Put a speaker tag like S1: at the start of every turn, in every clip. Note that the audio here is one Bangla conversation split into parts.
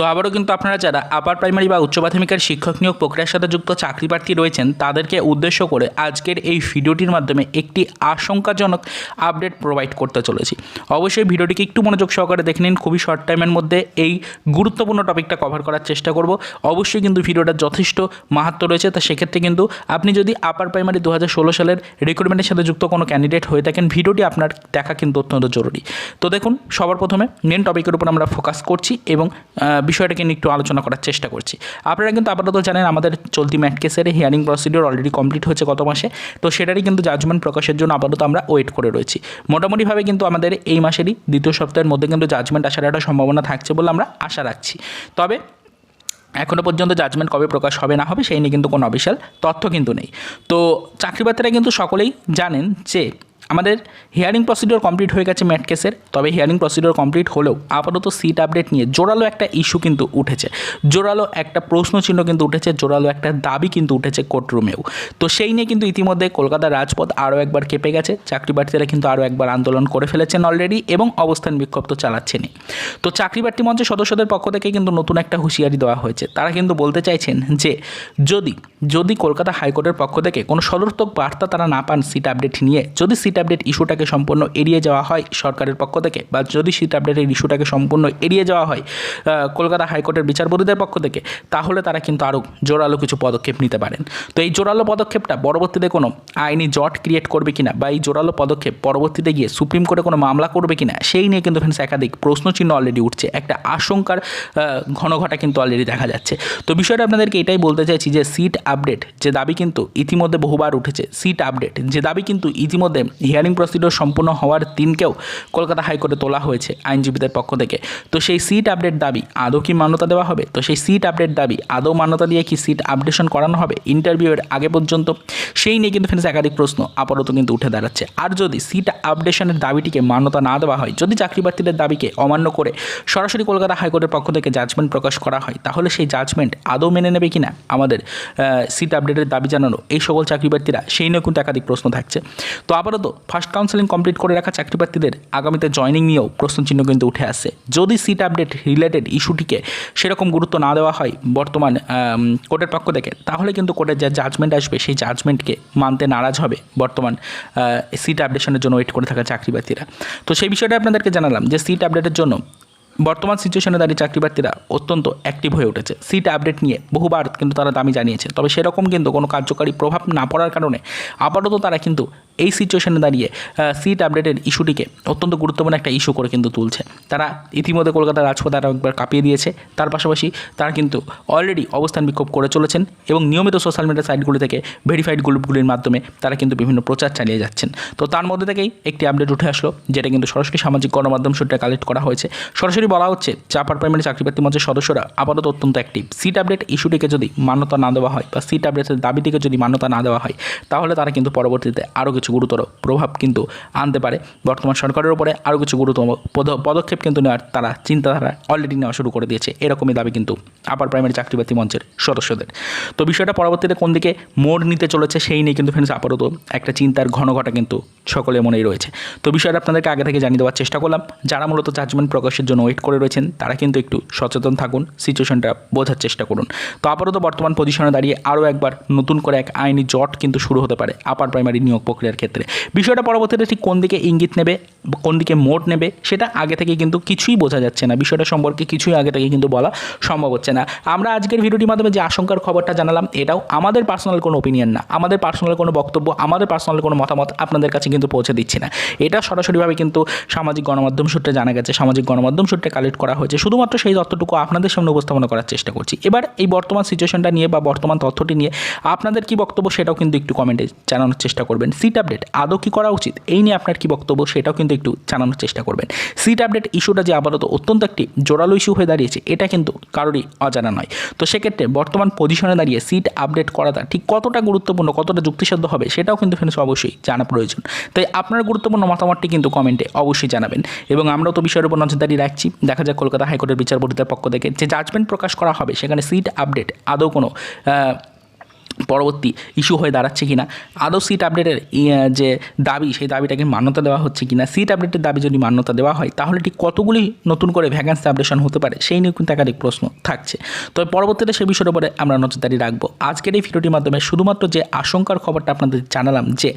S1: তো আবারও কিন্তু আপনারা যারা আপার প্রাইমারি বা উচ্চ মাধ্যমিকের শিক্ষক নিয়োগ প্রক্রিয়ার সাথে যুক্ত চাকরি প্রার্থী রয়েছেন, তাদেরকে উদ্দেশ্য করে আজকের এই ভিডিওটির মাধ্যমে একটি আশঙ্কাজনক আপডেট প্রোভাইড করতে চলেছি। অবশ্যই ভিডিওটিকে একটু মনোযোগ সহকারে দেখে নিন, খুবই শর্ট টাইমের মধ্যে এই গুরুত্বপূর্ণ টপিকটা কভার করার চেষ্টা করব। অবশ্যই কিন্তু ভিডিওটা যথেষ্ট মাহাত্ম রয়েছে, তা সেক্ষেত্রে কিন্তু আপনি যদি আপার প্রাইমারি দু হাজার ষোলো সালের রিক্রুটমেন্টের সাথে যুক্ত কোনো ক্যান্ডিডেট হয়ে থাকেন, ভিডিওটি আপনার দেখা কিন্তু অত্যন্ত জরুরি। তো দেখুন, সবার প্রথমে মেন টপিকের উপর আমরা ফোকাস করছি এবং বিষয়টাকে নিয়ে একটু আলোচনা করার চেষ্টা করছি। আপনারা কিন্তু আপাতত জানেন আমাদের চলতি ম্যাট কেসের হিয়ারিং প্রসিডিওর অলরেডি কমপ্লিট হয়েছে গত মাসে। তো সেটারই কিন্তু জাজমেন্ট প্রকাশের জন্য আপাতত আমরা ওয়েট করে রয়েছি। মোটামুটিভাবে কিন্তু আমাদের এই মাসেরই দ্বিতীয় সপ্তাহের মধ্যে কিন্তু জাজমেন্ট আসার একটা সম্ভাবনা থাকছে বলে আমরা আশা রাখছি। তবে এখনও পর্যন্ত জাজমেন্ট কবে প্রকাশ হবে না হবে সেই নিয়ে কিন্তু কোনো অফিসিয়াল তথ্য কিন্তু নেই। তো চাকরিপ্রার্থীরা কিন্তু সকলেই জানেন যে আমাদের হিয়ারিং প্রসিডিওর কমপ্লিট হয়ে গেছে ম্যাট কেসের তবে হিয়ারিং প্রসিডিওর কমপ্লিট হলেও আপাতত সিট আপডেট নিয়ে জোরালো একটা ইস্যু কিন্তু উঠেছে। জোরালো একটা প্রশ্ন চিহ্ন কিন্তু উঠেছে, জোরালো একটা দাবি কিন্তু উঠেছে কোর্টরুমেও তো সেই নিয়ে কিন্তু ইতিমধ্যে কলকাতার রাজপথ আরও একবার কেঁপে গেছে, চাকরি প্রার্থীরা কিন্তু আরও একবার আন্দোলন করে ফেলেছেন অলরেডি এবং অবস্থান বিক্ষোভ তো চালাচ্ছেনই। তো চাকরি প্রার্থী মঞ্চের সদস্যদের পক্ষ থেকে কিন্তু নতুন একটা হুঁশিয়ারি দেওয়া হয়েছে। তারা কিন্তু বলতে চাইছেন যে, যদি যদি কলকাতা হাইকোর্টের পক্ষ থেকে কোনো সদর্থক বার্তা তারা না পান সিট আপডেট নিয়ে, যদি সিট আপডেট ইস্যুটাকে সম্পূর্ণ এড়িয়ে যাওয়া হয় সরকারের পক্ষ থেকে বা যদি সিট আপডেটের ইস্যুটাকে সম্পূর্ণ এড়িয়ে যাওয়া হয় কলকাতা হাইকোর্টের বিচারপতিদের পক্ষ থেকে তাহলে তারা কিন্তু আরও জোরালো কিছু পদক্ষেপ নিতে পারেন। তো এই জোরালো পদক্ষেপটা পরবর্তীতে কোনো আইনি জট ক্রিয়েট করবে কিনা বা এই জোরালো পদক্ষেপ পরবর্তীতে গিয়ে সুপ্রিম কোর্টে কোনো মামলা করবে কিনা সেই নিয়ে কিন্তু ফ্রেন্ডস একাধিক প্রশ্নচিহ্ন অলরেডি উঠছে। একটা আশঙ্কার আহ, ঘনঘটা কিন্তু অলরেডি দেখা যাচ্ছে। তো বিষয়টা আপনাদেরকে এটাই বলতে চাইছি যে সিট আপডেট যে দাবি কিন্তু ইতিমধ্যে বহুবার উঠেছে। সিট আপডেট যে দাবি কিন্তু ইতিমধ্যে হিয়ারিং প্রসিডিওর সম্পূর্ণ হওয়ার দিনকেও কলকাতা হাইকোর্টে তোলা হয়েছে আইনজীবীদের পক্ষ থেকে। তো সেই সিট আপডেট দাবি আদৌ কি মান্যতা দেওয়া হবে? তো সেই সিট আপডেট দাবি আদৌ মান্যতা দিয়ে কি সিট আপডেশন করানো হবে? ইন্টারভিউয়ের আগে পর্যন্ত সেই নিয়ে কিন্তু ফ্রেন্ডস একাধিক প্রশ্ন আপাতত কিন্তু উঠে দাঁড়াচ্ছে। আর যদি সিট আপডেশনের দাবিটিকে মান্যতা না দেওয়া হয়, যদি চাকরি প্রার্থীদের দাবিকে অমান্য করে সরাসরি কলকাতা হাইকোর্টের পক্ষ থেকে জাজমেন্ট প্রকাশ করা হয়, তাহলে সেই জাজমেন্ট আদৌ মেনে নেবে কিনা? আমাদের সিট আপডেটের দাবি জানানো এই সকল চাকরি প্রার্থীরা সেই নিয়ে কিন্তু একাধিক প্রশ্ন থাকছে। তো আপাতত ফার্স্ট কাউন্সেলিং কমপ্লিট করে রাখা চাকরি প্রার্থীদের আগামীতে জয়নিং নিয়েও প্রশ্নচিহ্ন কিন্তু উঠে আসে। যদি সিট আপডেট রিলেটেড ইস্যুটিকে সেরকম গুরুত্ব না দেওয়া হয় বর্তমান কোর্টের পক্ষ থেকে, তাহলে কিন্তু কোর্টের যা জাজমেন্ট আসবে সেই জাজমেন্টকে মানতে নারাজ হবে বর্তমান সিট আপডেশনের জন্য ওয়েট করে থাকা চাকরি প্রার্থীরা তো সেই বিষয়টা আপনাদেরকে জানালাম যে সিট আপডেটের জন্য বর্তমান সিচুয়েশনে দাঁড়িয়ে চাকরি প্রার্থীরা অত্যন্ত অ্যাক্টিভ হয়ে উঠেছে। সিট আপডেট নিয়ে বহুবার কিন্তু তারা দামি জানিয়েছে। তবে সেরকম কিন্তু কোনো কার্যকারী প্রভাব না পড়ার কারণে আপাতত তারা কিন্তু এই সিচুয়েশনে দাঁড়িয়ে সিট আপডেটের ইস্যুটিকে অত্যন্ত গুরুত্বপূর্ণ একটা ইস্যু করে কিন্তু তুলছে। তারা ইতিমধ্যে কলকাতার রাজপথ আরও একবার কাঁপিয়ে দিয়েছে। তার পাশাপাশি তারা কিন্তু অলরেডি অবস্থান বিক্ষোভ করে চলেছেন এবং নিয়মিত সোশ্যাল মিডিয়া সাইটগুলি থেকে ভেরিফাইড গ্রুপগুলির মাধ্যমে তারা কিন্তু বিভিন্ন প্রচার চালিয়ে যাচ্ছেন। তো তার মধ্যে থেকেই একটি আপডেট উঠে আসলো, যেটা কিন্তু সরাসরি সামাজিক গণমাধ্যম সূত্রে কালেক্ট করা হয়েছে। সরাসরি বলা হচ্ছে চাপার প্রাইমারি চাকরিপ্রার্থী মঞ্চের সদস্যরা আপাতত অত্যন্ত অ্যাক্টিভ সিট আপডেট ইস্যুটিকে যদি মান্যতা না দেওয়া হয় বা সিট আপডেটের দাবিটিকে যদি মান্যতা না দেওয়া হয়, তাহলে তারা কিন্তু পরবর্তীতে আরও কিছু গুরুতর প্রভাব কিন্তু আনতে পারে। বর্তমান সরকারের উপরে আরও কিছু গুরুতর পদ- পদক্ষেপ কিন্তু নেওয়ার তারা চিন্তাধারা অলরেডি নেওয়া শুরু করে দিয়েছে। এরকমই দাবি কিন্তু আপার প্রাইমারি চাকরিপ্রার্থী মঞ্চের সদস্যদের। তো বিষয়টা পরবর্তীতে কোন দিকে মোড় নিতে চলেছে সেই নিয়ে কিন্তু ফ্রেন্ডস আপাতত একটা চিন্তার ঘনঘটা কিন্তু সকলের মনেই রয়েছে। তো বিষয়টা আপনাদেরকে আগে থেকে জানিয়ে দেওয়ার চেষ্টা করলাম। যারা মূলত জাজমেন্ট প্রকাশের জন্য ওয়েট করে রয়েছেন, তারা কিন্তু একটু সচেতন থাকুন সিচুয়েশনটা বোঝার চেষ্টা করুন। তো আপাতত বর্তমান পজিশনে দাঁড়িয়ে আরও একবার নতুন করে এক আইনি জট কিন্তু শুরু হতে পারে আপার প্রাইমারি নিয়োগ প্রক্রিয়ার ক্ষেত্রে। বিষয়টা পরবর্তীতে ঠিক কোন দিকে ইঙ্গিত নেবে, কোন দিকে মোট নেবে, সেটা আগে থেকে কিন্তু কিছুই বোঝা যাচ্ছে না। বিষয়টা সম্পর্কে কিছুই আগে থেকে কিন্তু বলা সম্ভব হচ্ছে না। আমরা আজকের ভিডিওটির মাধ্যমে যে আশঙ্কার খবরটা জানালাম, এটাও আমাদের পার্সোনাল কোনো ওপিনিয়ন না। আমাদের পার্সোনাল কোনো বক্তব্য, আমাদের পার্সোনাল কোনো মতামত আপনাদের কাছে কিন্তু পৌঁছে দিচ্ছি না। এটা সরাসরিভাবে কিন্তু সামাজিক গণমাধ্যম সূত্রে জানা গেছে। সামাজিক গণমাধ্যম সূত্রে কালেক্ট করা হয়েছে। শুধুমাত্র সেই তথ্যটুকু আপনাদের সামনে উপস্থাপনা করার চেষ্টা করছি। এবার এই বর্তমান সিচুয়েশনটা নিয়ে বা বর্তমান তথ্যটি নিয়ে আপনাদের কি বক্তব্য সেটাও কিন্তু একটু কমেন্টে জানানোর চেষ্টা করবেন। সিট আপডেট আদৌ কি করা উচিত? এই নিয়ে আপনার কি বক্তব্য সেটাও কিন্তু একটু জানানোর চেষ্টা করবেন। সিট আপডেট ইস্যুটা যে আপাতত অত্যন্ত একটি জোরালো ইস্যু হয়ে দাঁড়িয়েছে, এটা কিন্তু কারোরই অজানা নয়। তো সেক্ষেত্রে বর্তমান পজিশনে দাঁড়িয়ে সিট আপডেট করাটা ঠিক কতটা গুরুত্বপূর্ণ, কতটা যুক্তিসাধ্য হবে সেটাও কিন্তু ফ্রেন্ডস অবশ্যই জানা প্রয়োজন। তাই আপনার গুরুত্বপূর্ণ মতামতটি কিন্তু কমেন্টে অবশ্যই জানাবেন। এবং আমরাও তো বিষয়ের উপর নজরদারি রাখছি দেখা যাক কলকাতা হাইকোর্টের বিচারপতিদের পক্ষ থেকে যে জাজমেন্ট প্রকাশ করা হবে, সেখানে সিট আপডেট আদৌ কোনো পরবর্তী ইস্যু হয়ে দাঁড়াচ্ছে কিনা, আদৌ সিট আপডেটের যে দাবি, সেই দাবিটাকে মান্যতা দেওয়া হচ্ছে কিনা সিট আপডেটের দাবি যদি মান্যতা দেওয়া হয়, তাহলে ঠিক কতগুলি নতুন করে ভ্যাকান্সি আপডেশন হতে পারে, সেই নিয়ে কিন্তু একাধিক প্রশ্ন থাকছে। তবে পরবর্তীতে সে বিষয়ের উপরে আমরা নজরদারি রাখব। আজকের এই ভিডিওটির মাধ্যমে শুধুমাত্র যে আশঙ্কার খবরটা আপনাদের জানালাম, যে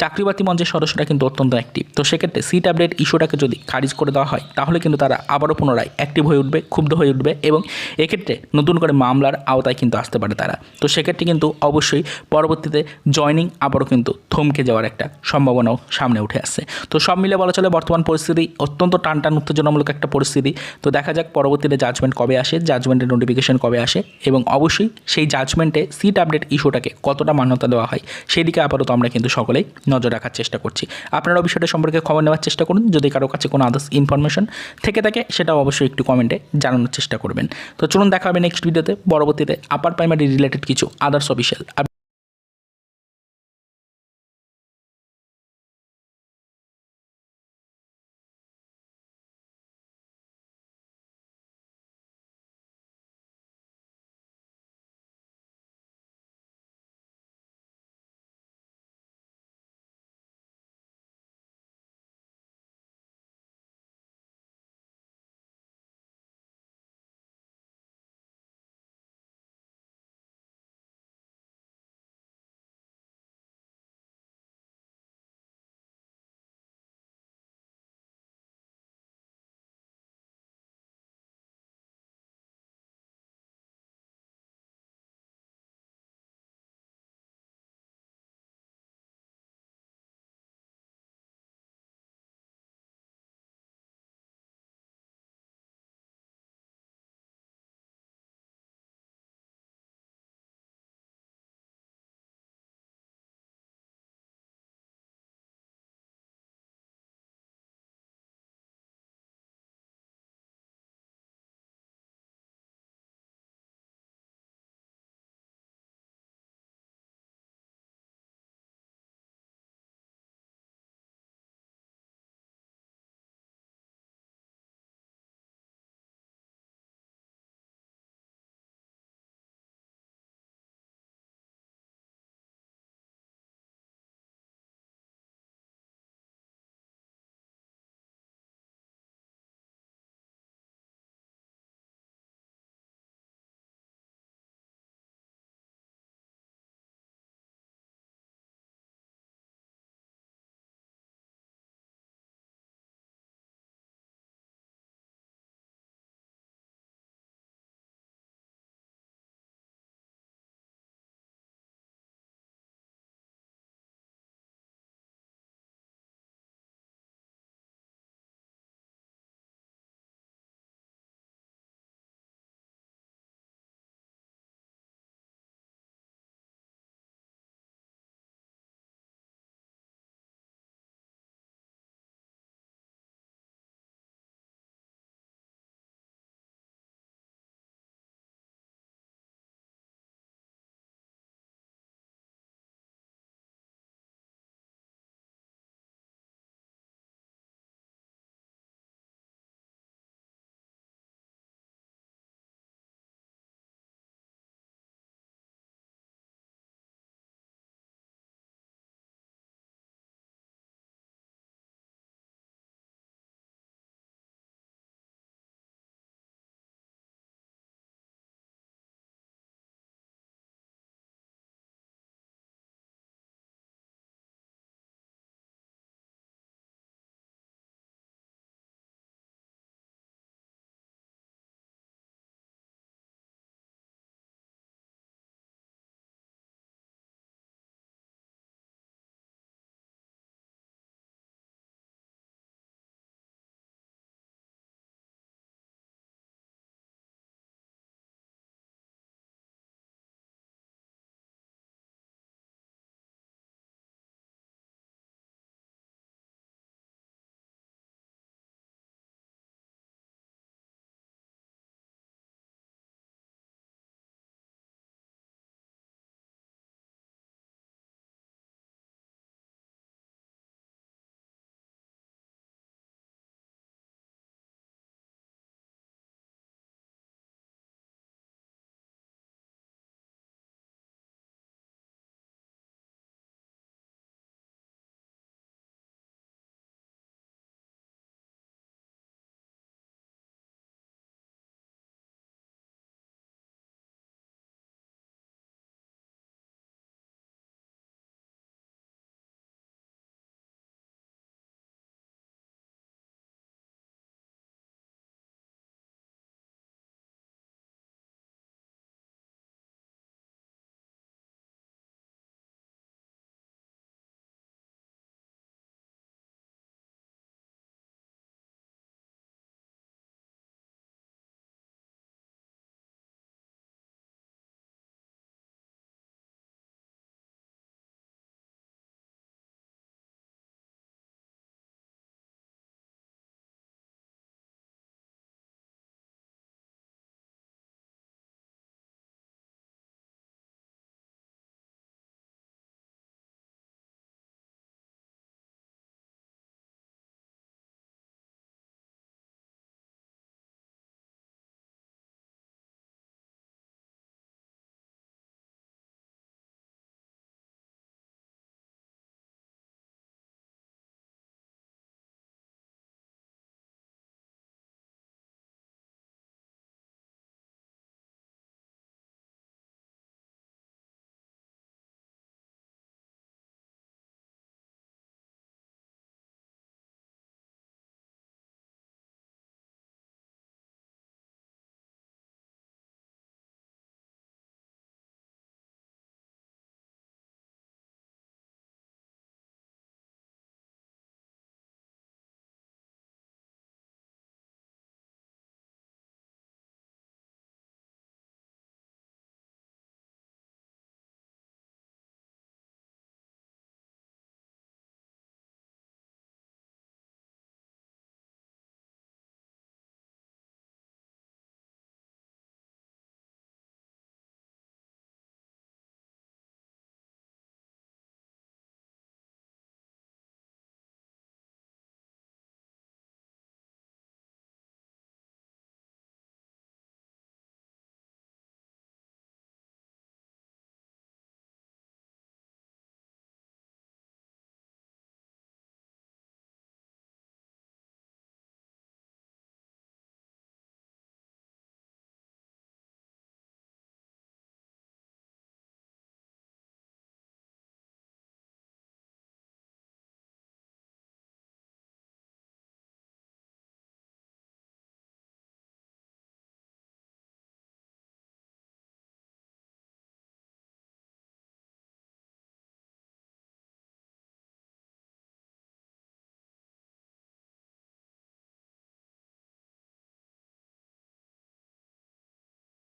S1: চাকরিবাতি মঞ্চের সদস্যরা কিন্তু অত্যন্ত অ্যাক্টিভ তো সেক্ষেত্রে সিট আপডেট ইস্যুটাকে যদি খারিজ করে দেওয়া হয়, তাহলে কিন্তু তারা আবারও পুনরায় অ্যাক্টিভ হয়ে উঠবে, ক্ষুব্ধ হয়ে উঠবে এবং এক্ষেত্রে নতুন করে মামলার আওতায় কিন্তু আসতে পারে তারা। তো সেক্ষেত্রে কিন্তু অবশ্যই পরবর্তীতে জয়নিং আবারও কিন্তু থমকে যাওয়ার একটা সম্ভাবনাও সামনে উঠে আসছে। তো সব মিলে বলা চলে বর্তমান পরিস্থিতি অত্যন্ত টান টান উত্তেজনামূলক একটা পরিস্থিতি। তো দেখা যাক পরবর্তীতে জাজমেন্ট কবে আসে জাজমেন্টের নোটিফিকেশন কবে আসে এবং অবশ্যই সেই জাজমেন্টে সিট আপডেট ইস্যুটাকে কতটা মান্যতা দেওয়া হয় সেই দিকে আপাতত আমরা কিন্তু সকলেই নজর রাখার চেষ্টা করছি। আপনারাও বিষয়টা সম্পর্কে খবর নেওয়ার চেষ্টা করুন। যদি কারও কাছে কোনো আদার্স ইনফরমেশন থেকে থাকে, সেটাও অবশ্যই একটু কমেন্টে জানানোর চেষ্টা করবেন। তো চলুন দেখা হবে নেক্সট ভিডিওতে পরবর্তীতে আপার প্রাইমারি রিলেটেড কিছু আদার্স অফিসিয়াল